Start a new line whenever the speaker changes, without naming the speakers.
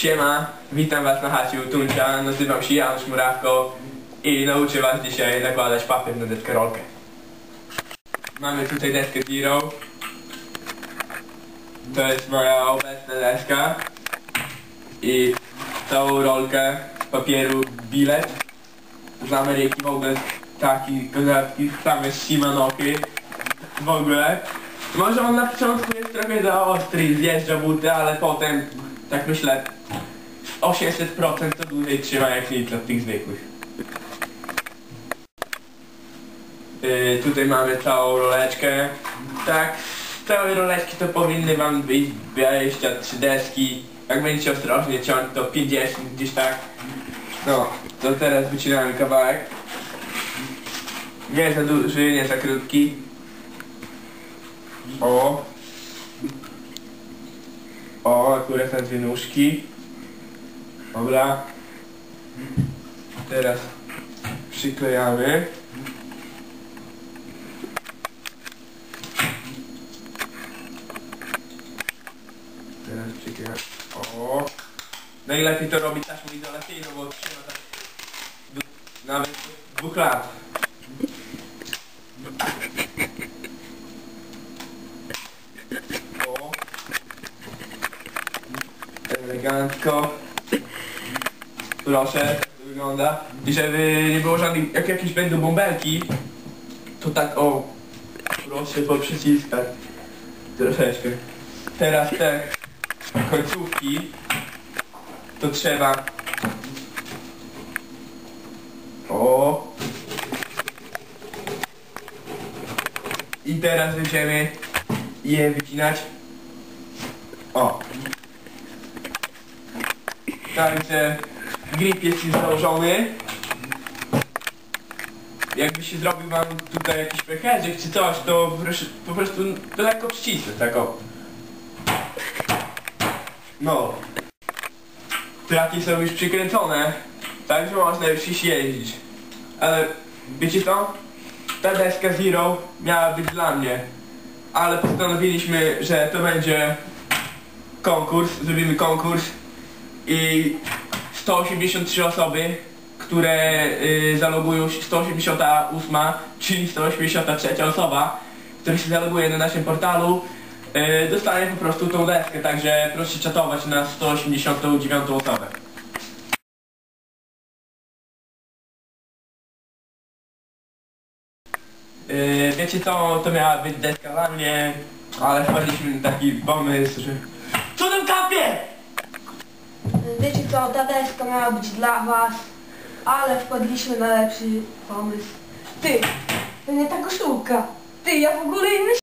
Siema, witam was na chacie u Tuncia, nazywam się Janusz Murawko i nauczę was dzisiaj nakładać papier na deskę rolkę. Mamy tutaj deskę Zero. To jest moja obecna deska. I całą rolkę papieru bilet. Z Ameryki w ogóle taki kozacki, same Shimanoki. W ogóle. Może on na początku jest trochę za ostry zjeżdża buty, ale potem, tak myślę, 800% to dłużej trzyma jak nic od tych zwykłych. Yy, tutaj mamy całą roleczkę. Tak, z całej roleczki to powinny wam wyjść 23 deski. Jak będziecie ostrożnie ciąć to 50 gdzieś tak. No, to teraz wycinamy kawałek. Nie za duży, nie za krótki. O. O, akurát na ty nůžky. Dobrá. Teraz přiklejame. Teraz přiklejame. O. Nejlepiej to robiť tašmi do letěj, nebo třeba tak. Nawet dwóch lat. Elegancko. Proszę, to wygląda. I żeby nie było żadnych, jak jakieś będą bąbelki, to tak o, proszę poprzyciskać. Troszeczkę. Teraz te końcówki, to trzeba o i teraz będziemy je wycinać o Także grip jest już założony. Jakby się zrobił wam tutaj jakiś pęcherzyk czy coś, to proszę, po prostu to lekko przycisnę, tak o. No. Traki są już przykręcone, także można już iść jeździć. Ale wiecie co? Ta deska Zero miała być dla mnie. Ale postanowiliśmy, że to będzie konkurs, zrobimy konkurs i 183 osoby, które y, zalogują się, 188, czyli 183 osoba, która się zaloguje na naszym portalu, y, dostanie po prostu tą deskę, także proszę czatować na 189 osobę. Y, wiecie co, to miała być deska dla mnie, ale wpadliśmy na taki pomysł, że... Co tam kapie?
Wiecie co, ta deska miała być dla was, ale wpadliśmy na lepszy pomysł. Ty, to nie ta koszulka. Ty, ja w ogóle jej